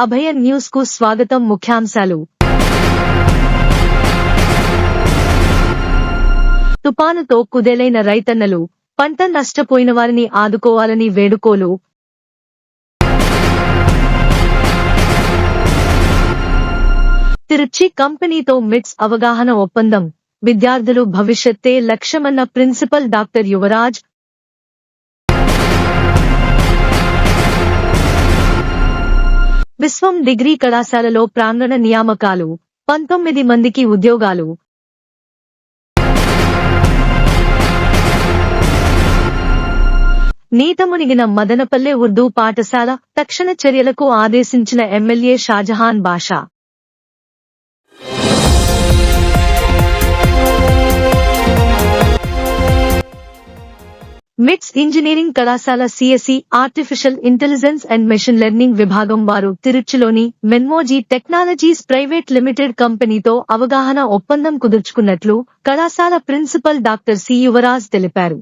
అభయ న్యూస్కు స్వాగతం ముఖ్యాంశాలు. తుపానుతో కుదేలైన రైతన్నలు పంట నష్టపోయిన వారిని ఆదుకోవాలని వేడుకోలు. తిరుచి కంపెనీతో మిట్స్ అవగాహన ఒప్పందం. విద్యార్థులు భవిష్యత్తే లక్ష్యమన్న principal doctor Yuvaraj Vishwam degree కళాశాలలో ప్రాంగణ నియామకాలు పంతొమ్మిది మందికి ఉద్యోగాలు. నీతమునిగిన మదనపల్లె ఉర్దూ పాఠశాల తక్షణ చర్యలకు ఆదేశించిన ఎమ్మెల్యే షాజహాన్ బాషా. మిట్స్ ఇంజనీరింగ్ కళాశాల CSC artificial intelligence and machine learning విభాగం వారు తిరుచిలోని మెన్మోజీ టెక్నాలజీస్ ప్రైవేట్ లిమిటెడ్ కంపెనీతో అవగాహన ఒప్పందం కుదుర్చుకున్నట్లు కళాశాల ప్రిన్సిపల్ డాక్టర్ సి యువరాజ్ తెలిపారు.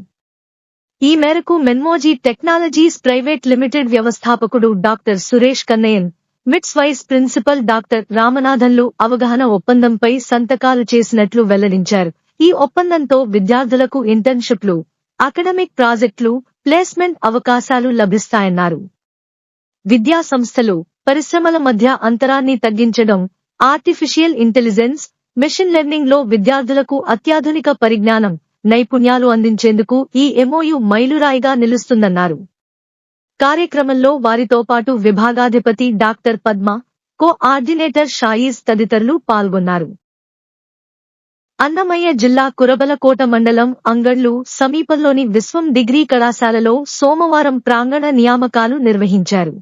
ఈ మేరకు మెన్మోజీ టెక్నాలజీస్ ప్రైవేట్ లిమిటెడ్ వ్యవస్థాపకుడు doctor Suresh Kannayan MITS vice principal doctor రామనాథన్లు అవగాహన ఒప్పందంపై సంతకాలు చేసినట్లు వెల్లడించారు. ఈ ఒప్పందంతో విద్యార్థులకు ఇంటర్న్షిప్లు అకడమిక్ ప్రాజెక్టులు ప్లేస్మెంట్ అవకాశాలు లభిస్తాయన్నారు. విద్యా సంస్థలు పరిశ్రమల మధ్య అంతరాన్ని తగ్గించడం ఆర్టిఫిషియల్ ఇంటెలిజెన్స్ మెషిన్ లెర్నింగ్లో విద్యార్థులకు అత్యాధునిక పరిజ్ఞానం నైపుణ్యాలు అందించేందుకు ఈ ఎంఓయు మైలురాయిగా నిలుస్తుందన్నారు. కార్యక్రమంలో వారితో పాటు విభాగాధిపతి డాక్టర్ పద్మ కోఆర్డినేటర్ షాయిస్ తదితరులు పాల్గొన్నారు. అన్నమయ్య జిల్లా కురబలకోట మండలం అంగళ్ళు సమీపంలోని విశ్వం డిగ్రీ కళాశాలలో సోమవారం ప్రాంగణ నియామకాలు నిర్వహించారు.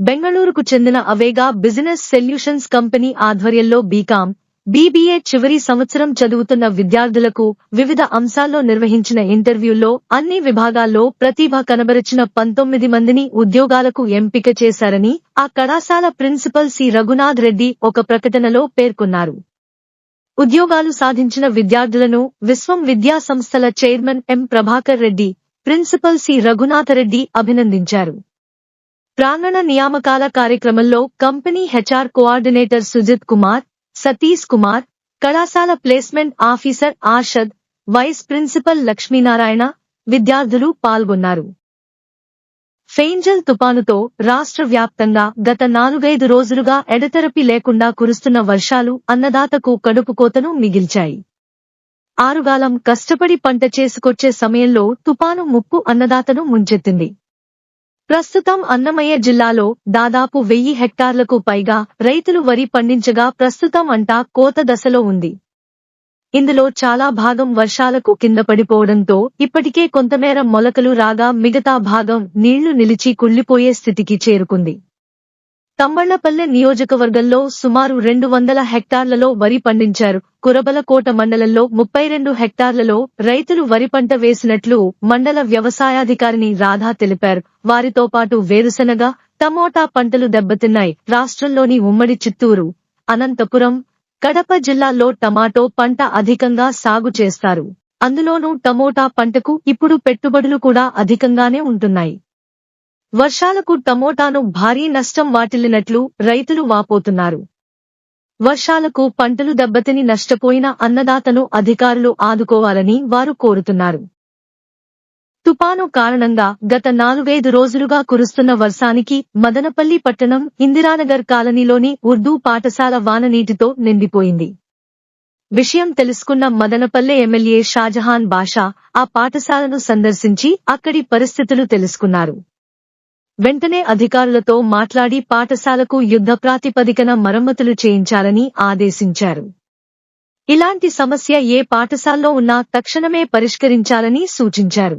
బెంగళూరుకు చెందిన అవేగా బిజినెస్ సొల్యూషన్స్ కంపెనీ ఆధ్వర్యంలో బీకాం బీబీఏ చివరి సంవత్సరం చదువుతున్న విద్యార్థులకు వివిధ అంశాల్లో నిర్వహించిన ఇంటర్వ్యూల్లో అన్ని విభాగాల్లో ప్రతిభ కనబరిచిన పంతొమ్మిది మందిని ఉద్యోగాలకు ఎంపిక చేశారని ఆ కళాశాల ప్రిన్సిపల్ సి. రఘునాథ్ రెడ్డి ఒక ప్రకటనలో పేర్కొన్నారు. ఉద్యోగాలు సాధించిన విద్యార్థులను విశ్వం విద్యా సంస్థల chairman M. Prabhakar Reddy principal C. Raghunathareddy అభినందించారు. ప్రాంగణ నియామకాల కార్యక్రమంలో company HR coordinator Sujith Kumar Satish Kumar కళాశాల placement officer Arshad vice principal Lakshminarayana విద్యార్థులు పాల్గొన్నారు. ఫెయింజల్ తుపానుతో రాష్ట్ర వ్యాప్తంగా గత నాలుగైదు రోజులుగా ఎడతెరపి లేకుండా కురుస్తున్న వర్షాలు అన్నదాతకు కడుపు కోతను మిగిల్చాయి. ఆరుగాలం కష్టపడి పంట చేసుకొచ్చే సమయంలో తుపాను ముప్పు అన్నదాతను ముంచెత్తింది. ప్రస్తుతం అన్నమయ్య జిల్లాలో దాదాపు వెయ్యి హెక్టార్లకు పైగా రైతులు వరి పండించగా ప్రస్తుతం అంటా కోత దశలో ఉంది. ఇందులో చాలా భాగం వర్షాలకు కింద పడిపోవడంతో ఇప్పటికే కొంతమేర మొలకలు రాగా మిగతా భాగం నీళ్ళు నిలిచి కుళ్ళిపోయే స్థితికి చేరుకుంది. తమ్మళ్ళపల్లె నియోజకవర్గంలో సుమారు రెండు వందల హెక్టార్లలో వరి పండించారు. కురబలకోట మండలంలో ముప్పై రెండు హెక్టార్లలో రైతులు వరి పంట వేసినట్లు మండల వ్యవసాయాధికారిని రాధా తెలిపారు. వారితో పాటు వేరుశనగ టమోటా పంటలు దెబ్బతిన్నాయి. రాష్ట్రంలోని ఉమ్మడి చిత్తూరు అనంతపురం కడప జిల్లాలో టమాటో పంట అధికంగా సాగు చేస్తారు. అందులోనూ టమోటా పంటకు ఇప్పుడు పెట్టుబడులు కూడా అధికంగానే ఉంటున్నాయి. వర్షాలకు టమోటాను భారీ నష్టం వాటిల్లినట్లు రైతులు వాపోతున్నారు. వర్షాలకు పంటలు దెబ్బతిని నష్టపోయిన అన్నదాతను అధికారులు ఆదుకోవాలని వారు కోరుతున్నారు. తుపాను కారణంగా గత నాలుగైదు రోజులుగా కురుస్తున్న వర్షానికి మదనపల్లి పట్టణం ఇందిరానగర్ కాలనీలోని ఉర్దూ పాఠశాల వాననీటితో నిండిపోయింది. విషయం తెలుసుకున్న మదనపల్లె ఎమ్మెల్యే షాజహాన్ బాషా ఆ పాఠశాలను సందర్శించి అక్కడి పరిస్థితులు తెలుసుకున్నారు. వెంటనే అధికారులతో మాట్లాడి పాఠశాలకు యుద్ధ ప్రాతిపదికన మరమ్మతులు చేయించాలని ఆదేశించారు. ఇలాంటి సమస్య ఏ పాఠశాలలో ఉన్నా తక్షణమే పరిష్కరించాలని సూచించారు.